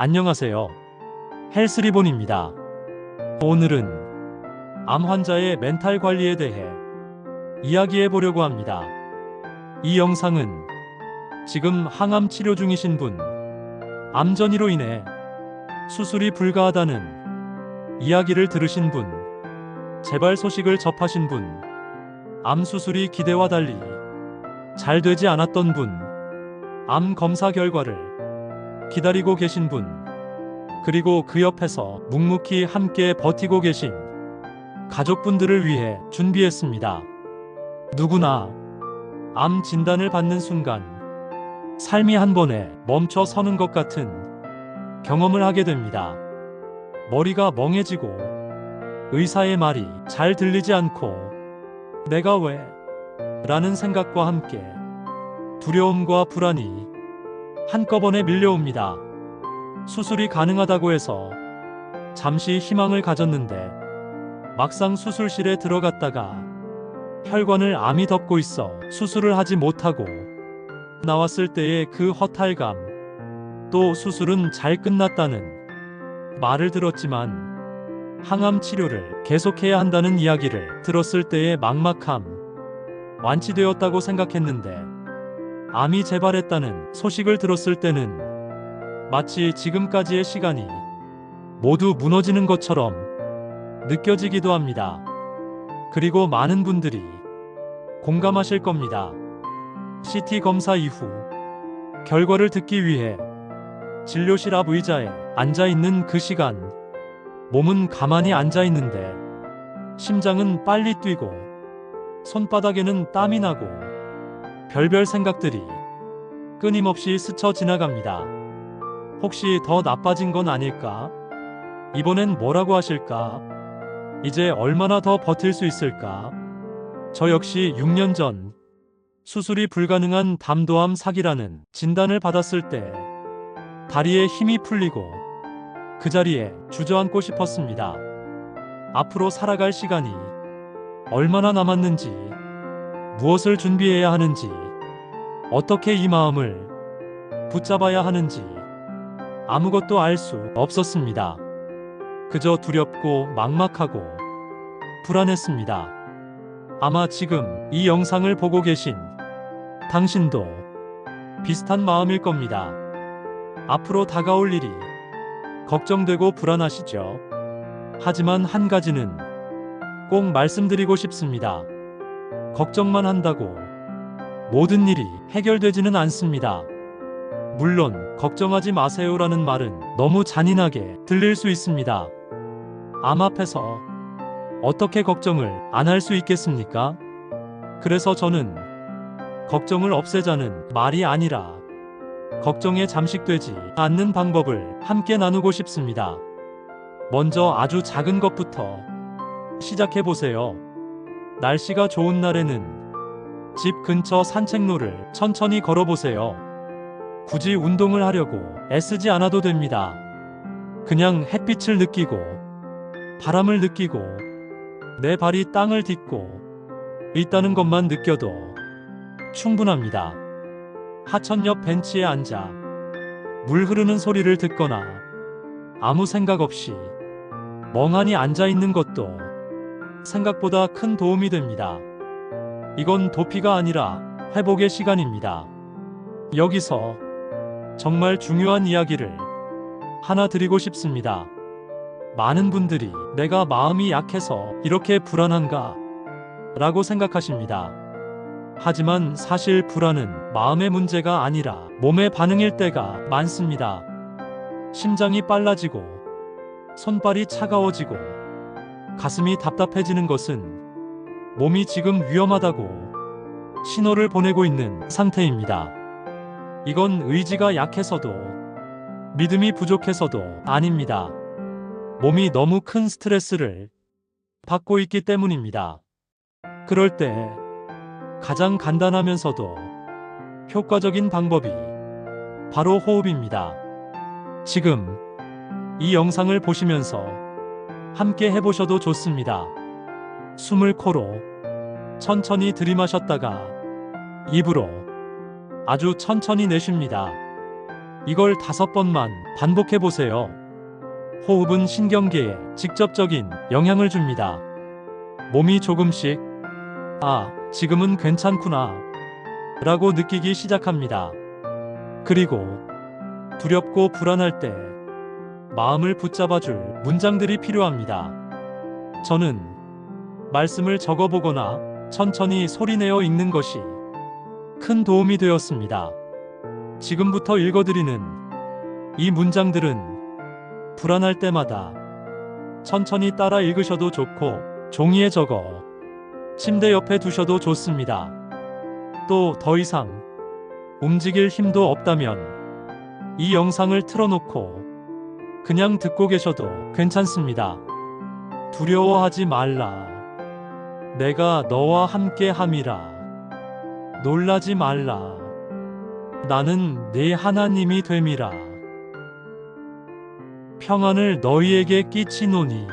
안녕하세요. 헬스리본입니다. 오늘은 암 환자의 멘탈 관리에 대해 이야기해 보려고 합니다. 이 영상은 지금 항암 치료 중이신 분, 암전이로 인해 수술이 불가하다는 이야기를 들으신 분, 재발 소식을 접하신 분, 암 수술이 기대와 달리 잘 되지 않았던 분, 암 검사 결과를 기다리고 계신 분, 그리고 그 옆에서 묵묵히 함께 버티고 계신 가족분들을 위해 준비했습니다. 누구나 암 진단을 받는 순간 삶이 한 번에 멈춰 서는 것 같은 경험을 하게 됩니다. 머리가 멍해지고 의사의 말이 잘 들리지 않고 내가 왜? 라는 생각과 함께 두려움과 불안이 한꺼번에 밀려옵니다. 수술이 가능하다고 해서 잠시 희망을 가졌는데 막상 수술실에 들어갔다가 혈관을 암이 덮고 있어 수술을 하지 못하고 나왔을 때의 그 허탈감 또 수술은 잘 끝났다는 말을 들었지만 항암 치료를 계속해야 한다는 이야기를 들었을 때의 막막함 완치되었다고 생각했는데 암이 재발했다는 소식을 들었을 때는 마치 지금까지의 시간이 모두 무너지는 것처럼 느껴지기도 합니다. 그리고 많은 분들이 공감하실 겁니다. CT 검사 이후 결과를 듣기 위해 진료실 앞 의자에 앉아 있는 그 시간 몸은 가만히 앉아 있는데 심장은 빨리 뛰고 손바닥에는 땀이 나고 별별 생각들이 끊임없이 스쳐 지나갑니다. 혹시 더 나빠진 건 아닐까? 이번엔 뭐라고 하실까? 이제 얼마나 더 버틸 수 있을까? 저 역시 6년 전 수술이 불가능한 담도암 사기라는 진단을 받았을 때 다리에 힘이 풀리고 그 자리에 주저앉고 싶었습니다. 앞으로 살아갈 시간이 얼마나 남았는지, 무엇을 준비해야 하는지, 어떻게 이 마음을 붙잡아야 하는지 아무것도 알 수 없었습니다. 그저 두렵고 막막하고 불안했습니다. 아마 지금 이 영상을 보고 계신 당신도 비슷한 마음일 겁니다. 앞으로 다가올 일이 걱정되고 불안하시죠? 하지만 한 가지는 꼭 말씀드리고 싶습니다. 걱정만 한다고 모든 일이 해결되지는 않습니다. 물론 걱정하지 마세요라는 말은 너무 잔인하게 들릴 수 있습니다. 암 앞에서 어떻게 걱정을 안 할 수 있겠습니까? 그래서 저는 걱정을 없애자는 말이 아니라 걱정에 잠식되지 않는 방법을 함께 나누고 싶습니다. 먼저 아주 작은 것부터 시작해 보세요. 날씨가 좋은 날에는 집 근처 산책로를 천천히 걸어보세요. 굳이 운동을 하려고 애쓰지 않아도 됩니다. 그냥 햇빛을 느끼고 바람을 느끼고 내 발이 땅을 딛고 있다는 것만 느껴도 충분합니다. 하천 옆 벤치에 앉아 물 흐르는 소리를 듣거나 아무 생각 없이 멍하니 앉아 있는 것도 생각보다 큰 도움이 됩니다. 이건 도피가 아니라 회복의 시간입니다. 여기서 정말 중요한 이야기를 하나 드리고 싶습니다. 많은 분들이 내가 마음이 약해서 이렇게 불안한가? 라고 생각하십니다. 하지만 사실 불안은 마음의 문제가 아니라 몸의 반응일 때가 많습니다. 심장이 빨라지고, 손발이 차가워지고, 가슴이 답답해지는 것은 몸이 지금 위험하다고 신호를 보내고 있는 상태입니다. 이건 의지가 약해서도 믿음이 부족해서도 아닙니다. 몸이 너무 큰 스트레스를 받고 있기 때문입니다. 그럴 때 가장 간단하면서도 효과적인 방법이 바로 호흡입니다. 지금 이 영상을 보시면서 함께 해보셔도 좋습니다. 숨을 코로 천천히 들이마셨다가 입으로 아주 천천히 내쉽니다. 이걸 다섯 번만 반복해 보세요. 호흡은 신경계에 직접적인 영향을 줍니다. 몸이 조금씩, 아, 지금은 괜찮구나. 라고 느끼기 시작합니다. 그리고 두렵고 불안할 때 마음을 붙잡아줄 문장들이 필요합니다. 저는 말씀을 적어보거나 천천히 소리내어 읽는 것이 큰 도움이 되었습니다. 지금부터 읽어드리는 이 문장들은 불안할 때마다 천천히 따라 읽으셔도 좋고 종이에 적어 침대 옆에 두셔도 좋습니다. 또 더 이상 움직일 힘도 없다면 이 영상을 틀어놓고 그냥 듣고 계셔도 괜찮습니다. 두려워하지 말라. 내가 너와 함께 함이라. 놀라지 말라. 나는 네 하나님이 됨이라. 평안을 너희에게 끼치노니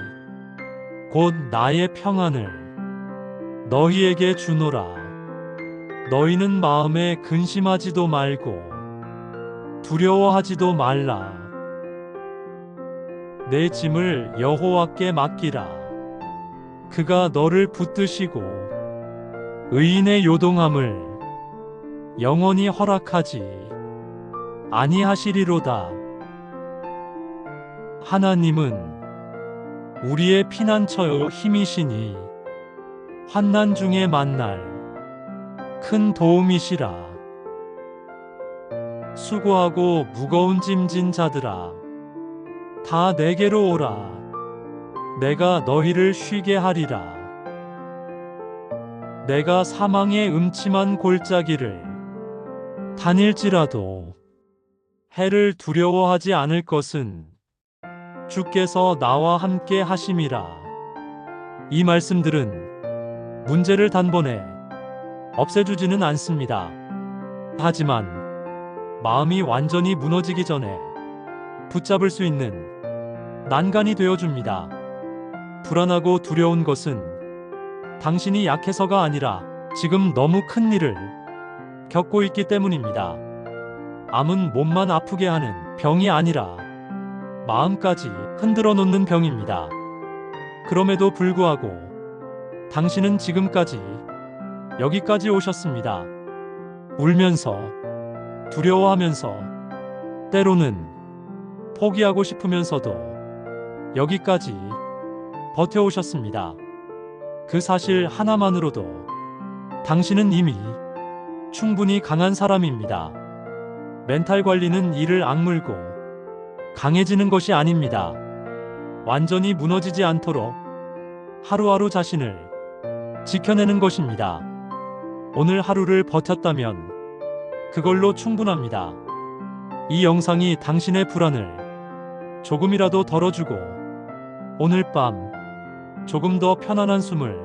곧 나의 평안을 너희에게 주노라. 너희는 마음에 근심하지도 말고 두려워하지도 말라. 내 짐을 여호와께 맡기라. 그가 너를 붙드시고 의인의 요동함을 영원히 허락하지 아니하시리로다. 하나님은 우리의 피난처요 힘이시니 환난 중에 만날 큰 도움이시라. 수고하고 무거운 짐진 자들아, 다 내게로 오라. 내가 너희를 쉬게 하리라. 내가 사망의 음침한 골짜기를 다닐지라도 해를 두려워하지 않을 것은 주께서 나와 함께 하심이라. 이 말씀들은 문제를 단번에 없애주지는 않습니다. 하지만 마음이 완전히 무너지기 전에 붙잡을 수 있는 난간이 되어줍니다. 불안하고 두려운 것은 당신이 약해서가 아니라 지금 너무 큰 일을 겪고 있기 때문입니다. 암은 몸만 아프게 하는 병이 아니라 마음까지 흔들어 놓는 병입니다. 그럼에도 불구하고 당신은 지금까지 여기까지 오셨습니다. 울면서 두려워하면서 때로는 포기하고 싶으면서도 여기까지 버텨오셨습니다. 그 사실 하나만으로도 당신은 이미 충분히 강한 사람입니다. 멘탈 관리는 이를 악물고 강해지는 것이 아닙니다. 완전히 무너지지 않도록 하루하루 자신을 지켜내는 것입니다. 오늘 하루를 버텼다면 그걸로 충분합니다. 이 영상이 당신의 불안을 조금이라도 덜어주고 오늘 밤 조금 더 편안한 숨을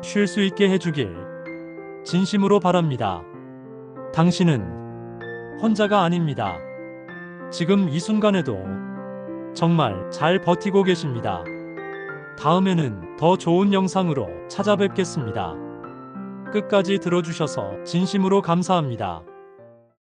쉴 수 있게 해주길 진심으로 바랍니다. 당신은 혼자가 아닙니다. 지금 이 순간에도 정말 잘 버티고 계십니다. 다음에는 더 좋은 영상으로 찾아뵙겠습니다. 끝까지 들어주셔서 진심으로 감사합니다.